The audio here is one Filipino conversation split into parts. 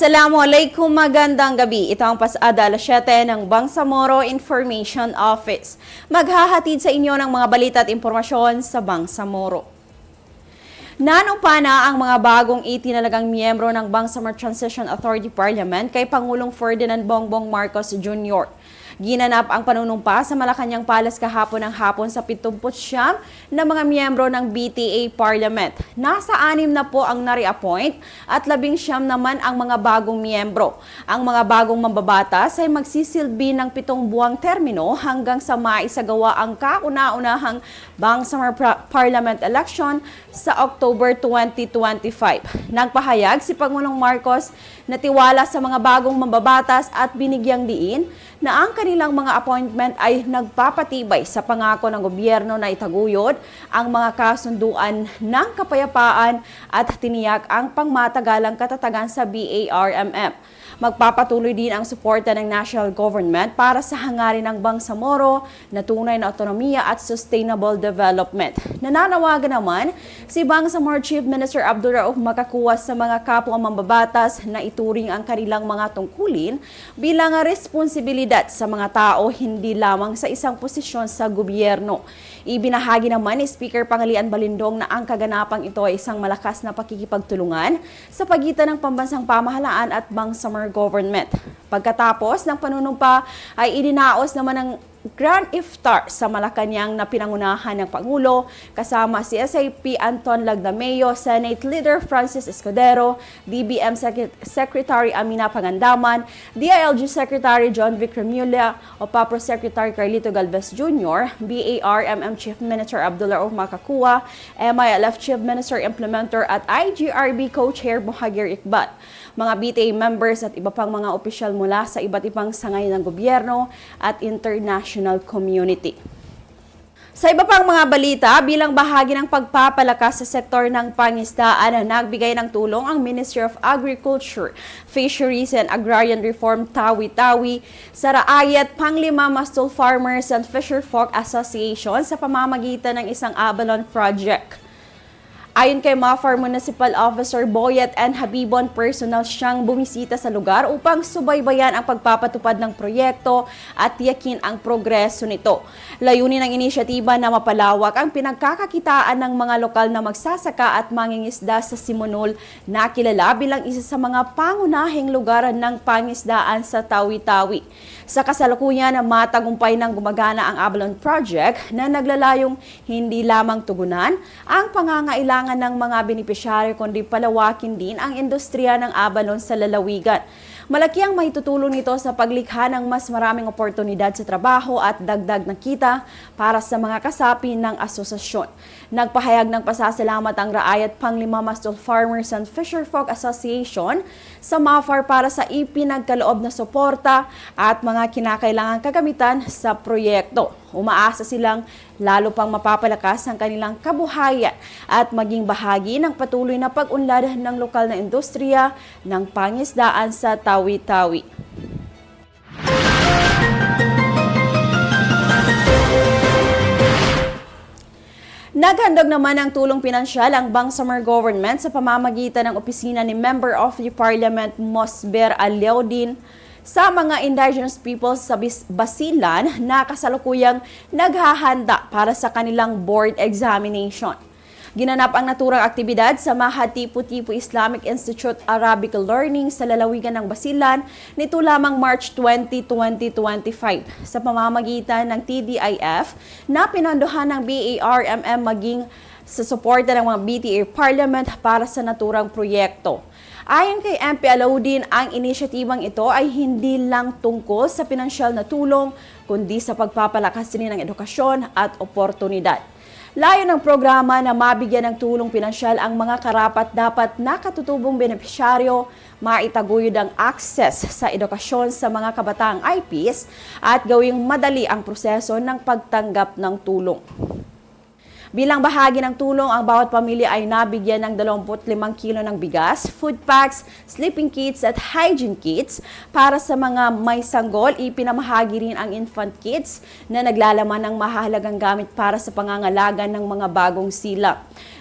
Assalamualaikum, magandang gabi. Ito ang pasada alas 7 ng Bangsamoro Information Office. Maghahatid sa inyo ng mga balita at impormasyon sa Bangsamoro. Nanumpa na ang mga bagong itinalagang miyembro ng Bangsamoro Transition Authority Parliament kay Pangulong Ferdinand Bongbong Marcos Jr. Ginanap ang panunumpa sa Malacanang Palace kahapon ng hapon sa 79 na mga miyembro ng BTA Parliament. Nasa anim na po ang nare-appoint at labing siyam naman ang mga bagong miyembro. Ang mga bagong mambabatas ay magsisilbi ng pitong buwang termino hanggang sa maisagawa ang kauna-unahang Bangsamoro Pra- Parliament election sa October 2025. Nagpahayag si Pangulong Marcos na tiwala sa mga bagong mambabatas at binigyang diin na ang kanilang mga appointment ay nagpapatibay sa pangako ng gobyerno na itaguyod ang mga kasunduan ng kapayapaan at tiniyak ang pangmatagalang katatagan sa BARMM. Magpapatuloy din ang suporta ng national government para sa hangarin ng Bangsamoro na tunay na autonomiya at sustainable development. Nananawagan naman si Bangsamoro Chief Minister Abdul Rauf makakuha sa mga kapwa mambabatas na ituring ang kanilang mga tungkulin bilang responsibilidad sa mga tao hindi lamang sa isang posisyon sa gobyerno. Ibinahagi naman ni Speaker Pangalian Balindong na ang kaganapang ito ay isang malakas na pakikipagtulungan sa pagitan ng pambansang pamahalaan at Bangsamoro government. Pagkatapos ng panunumpa ay idinaos naman ng Grand Iftar sa Malacanang na pinangunahan ng Pangulo kasama si SAP Anton Lagdameo, Senate Leader Francis Escudero, DBM Secret- Secretary Amina Pangandaman, DILG Secretary John Vic Remulla, OPAPRO Secretary Carlito Galvez Jr., BARMM Chief Minister Abdullah Makakua, MILF Chief Minister Implementer at IGRB Co-Chair Mohagir Iqbal mga BTA members at iba pang mga opisyal mula sa iba't ibang sangay ng gobyerno at international community. Sa iba pang mga balita, bilang bahagi ng pagpapalakas sa sektor ng pangisdaan, nagbigay ng tulong ang Ministry of Agriculture, Fisheries and Agrarian Reform Tawi-Tawi sa Raayat Panglima Mastol Farmers and Fisherfolk Association sa pamamagitan ng isang Abalon Project. Ayon kay Mafar Municipal Officer Boyet and Habibon, personal siyang bumisita sa lugar upang subaybayan ang pagpapatupad ng proyekto at tiyakin ang progreso nito. Layunin ng inisyatiba na mapalawak ang pinagkakakitaan ng mga lokal na magsasaka at mangingisda sa Simonol na kilala bilang isa sa mga pangunahing lugar ng pangisdaan sa Tawi-Tawi. Sa kasalukuyan, matagumpay ng gumagana ang Abalon Project na naglalayong hindi lamang tugunan ang pangangailangan ng mga benepisyaryo kundi palawakin din ang industriya ng Abalon sa lalawigan. Malaki ang maitutulong nito sa paglikha ng mas maraming oportunidad sa trabaho at dagdag na kita para sa mga kasapi ng asosasyon. Nagpahayag ng pasasalamat ang Raayat Panglima Mastol Farmers and Fisherfolk Association sa MAFAR para sa ipinagkaloob na suporta at mga kinakailangang kagamitan sa proyekto. Umaasa silang lalo pang mapapalakas ang kanilang kabuhayan at maging bahagi ng patuloy na pag-unlad ng lokal na industriya ng pangisdaan sa Tawi-Tawi. Naghandog naman ng tulong pinansyal ang Bangsamoro government sa pamamagitan ng opisina ni Member of the Parliament Mosber Aliaudin sa mga indigenous peoples sa Basilan na kasalukuyang naghahanda para sa kanilang board examination. Ginanap ang naturang aktibidad sa Mahatipu-Tipu Islamic Institute Arabic Learning sa lalawigan ng Basilan nito lamang March 20, 2025 sa pamamagitan ng TDIF na pinondohan ng BARMM maging sa suporta ng mga BTA Parliament para sa naturang proyekto. Ayon kay MP Alaudin, ang inisyatibang ito ay hindi lang tungkol sa pinansyal na tulong, kundi sa pagpapalakas din ng edukasyon at oportunidad. Layo ng programa na mabigyan ng tulong pinansyal ang mga karapat dapat nakatutubong benepisyaryo, maitaguyod ang access sa edukasyon sa mga kabataang IPs at gawing madali ang proseso ng pagtanggap ng tulong. Bilang bahagi ng tulong, ang bawat pamilya ay nabigyan ng 25 kilo ng bigas, food packs, sleeping kits at hygiene kits. Para sa mga may sanggol, ipinamahagi rin ang infant kits na naglalaman ng mahalagang gamit para sa pangangalaga ng mga bagong sila.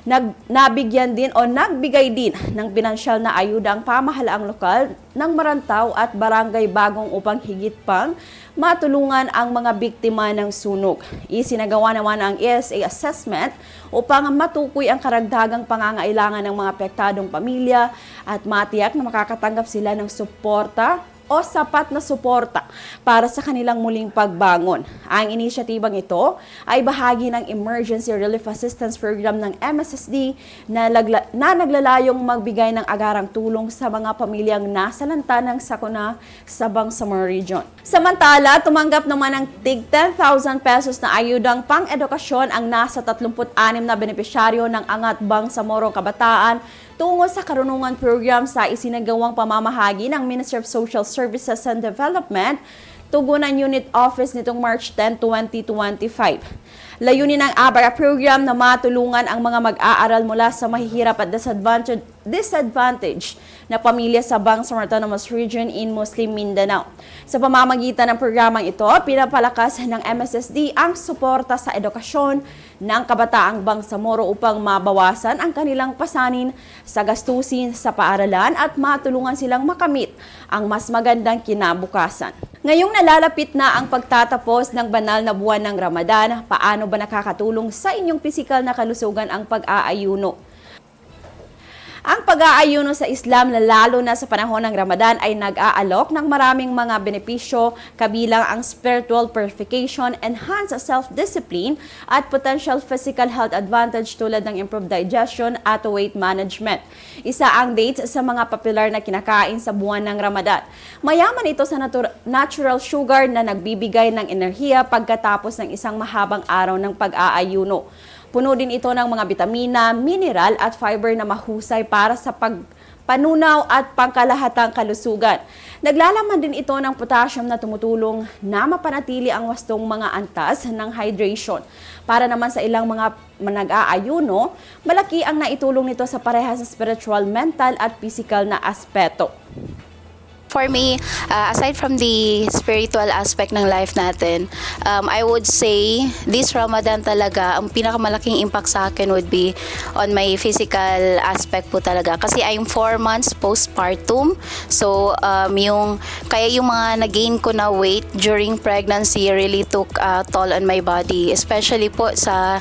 Nag, nabigyan din o nagbigay din ng pinansyal na ayuda ang pamahalaang lokal ng Marantaw at Barangay Bagong upang higit pang matulungan ang mga biktima ng sunog. Isinagawa naman ang ESA assessment upang matukoy ang karagdagang pangangailangan ng mga apektadong pamilya at matiyak na makakatanggap sila ng suporta o sapat na suporta para sa kanilang muling pagbangon. Ang inisyatibang ito ay bahagi ng Emergency Relief Assistance Program ng MSSD na, lagla- na naglalayong magbigay ng agarang tulong sa mga pamilyang nasa lanta ng sakuna sa Bangsamoro Region. Samantala, tumanggap naman ng tig 10,000 pesos na ayudang pang-edukasyon ang nasa 36 na benepisyaryo ng Angat Bangsamoro Kabataan tungo sa karunungan program sa isinagawang pamamahagi ng Ministry of Social Services and Development, Tugunan Unit Office nitong March 10, 2025. Layunin ng ABARA program na matulungan ang mga mag-aaral mula sa mahihirap at disadvantage, disadvantage na pamilya sa Bangsamoro Autonomous Region in Muslim Mindanao. Sa pamamagitan ng programang ito, pinapalakas ng MSSD ang suporta sa edukasyon ng kabataang Bangsamoro upang mabawasan ang kanilang pasanin sa gastusin sa paaralan at matulungan silang makamit ang mas magandang kinabukasan. Ngayong nalalapit na ang pagtatapos ng banal na buwan ng Ramadan, paano ba nakakatulong sa inyong pisikal na kalusugan ang pag-aayuno? Ang pag-aayuno sa Islam, lalo na sa panahon ng Ramadan, ay nag-aalok ng maraming mga benepisyo kabilang ang spiritual purification, enhanced self-discipline, at potential physical health advantage tulad ng improved digestion at weight management. Isa ang dates sa mga popular na kinakain sa buwan ng Ramadan. Mayaman ito sa natur- natural sugar na nagbibigay ng enerhiya pagkatapos ng isang mahabang araw ng pag-aayuno. Puno din ito ng mga bitamina, mineral at fiber na mahusay para sa pagpanunaw at pangkalahatang kalusugan. Naglalaman din ito ng potassium na tumutulong na mapanatili ang wastong mga antas ng hydration. Para naman sa ilang mga nag-aayuno, malaki ang naitulong nito sa parehas sa spiritual, mental at physical na aspeto. For me, uh, aside from the spiritual aspect ng life natin, um, I would say this Ramadan talaga, ang pinakamalaking impact sa akin would be on my physical aspect po talaga. Kasi I'm 4 months postpartum. So, um, yung, kaya yung mga nag-gain ko na weight during pregnancy really took a toll on my body. Especially po sa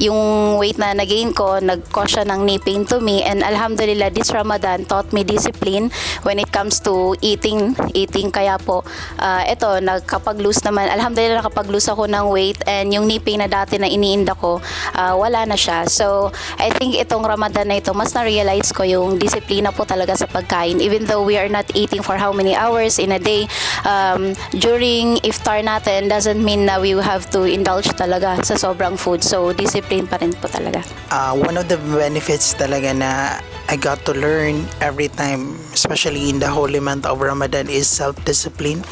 yung weight na nagain ko, nag-cause siya ng knee pain to me. And alhamdulillah, this Ramadan taught me discipline when it comes to eating. Eating kaya po, uh, ito, nagkapag-lose naman. Alhamdulillah, nakapag-lose ako ng weight. And yung knee pain na dati na iniinda ko, uh, wala na siya. So, I think itong Ramadan na ito, mas na-realize ko yung disiplina po talaga sa pagkain. Even though we are not eating for how many hours in a day, um, during iftar natin doesn't mean na we have to indulge talaga sa sobrang food. So, discipline pa rin po talaga. uh, one of the benefits talaga na I got to learn every time, especially in the holy month of Ramadan, is self-discipline.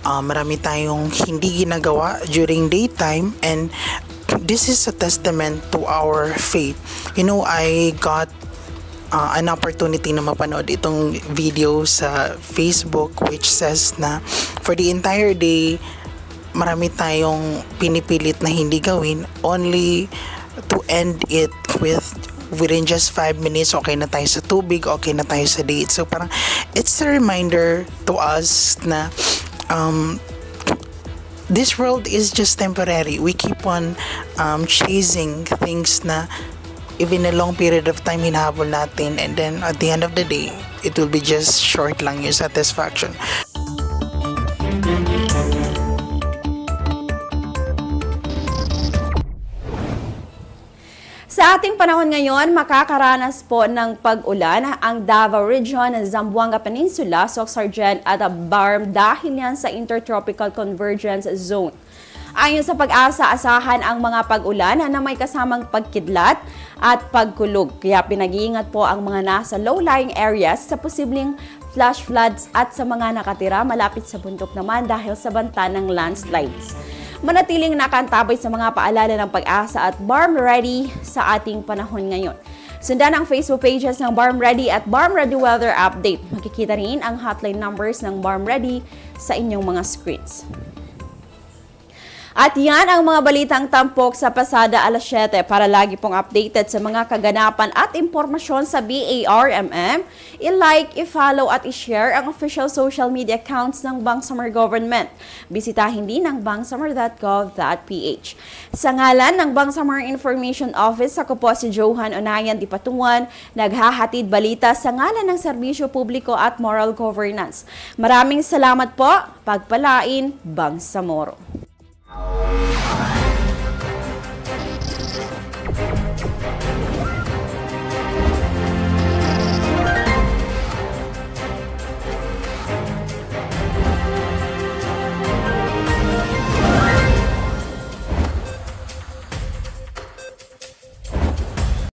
Uh, marami tayong hindi ginagawa during daytime and this is a testament to our faith. You know, I got uh, an opportunity na mapanood itong video sa Facebook which says na for the entire day marami tayong pinipilit na hindi gawin only to end it with within just 5 minutes okay na tayo sa tubig okay na tayo sa date. So parang it's a reminder to us na um, this world is just temporary. We keep on um, chasing things na even a long period of time hinahabol natin and then at the end of the day it will be just short lang yung satisfaction Sa ating panahon ngayon, makakaranas po ng pag-ulan ang Davao Region, Zamboanga Peninsula, Soxargen at Barm dahil yan sa Intertropical Convergence Zone. Ayon sa pag-asa, asahan ang mga pag-ulan na may kasamang pagkidlat at pagkulog. Kaya pinag-iingat po ang mga nasa low-lying areas sa posibleng flash floods at sa mga nakatira malapit sa bundok naman dahil sa banta ng landslides manatiling nakantabay sa mga paalala ng pag-asa at Barm Ready sa ating panahon ngayon. Sundan ang Facebook pages ng Barm Ready at Barm Ready Weather Update. Makikita rin ang hotline numbers ng Barm Ready sa inyong mga screens. At yan ang mga balitang tampok sa pasada alas 7 para lagi pong updated sa mga kaganapan at impormasyon sa BARMM. I-like, i-follow at i-share ang official social media accounts ng Bangsamoro Government. Bisitahin din ang bangsamoro.gov.ph. Sa ngalan ng Bangsamoro Information Office, ako po si Johan Onayan Dipatuan, naghahatid balita sa ngalan ng serbisyo publiko at moral governance. Maraming salamat po. Pagpalain, Bangsamoro. Bye.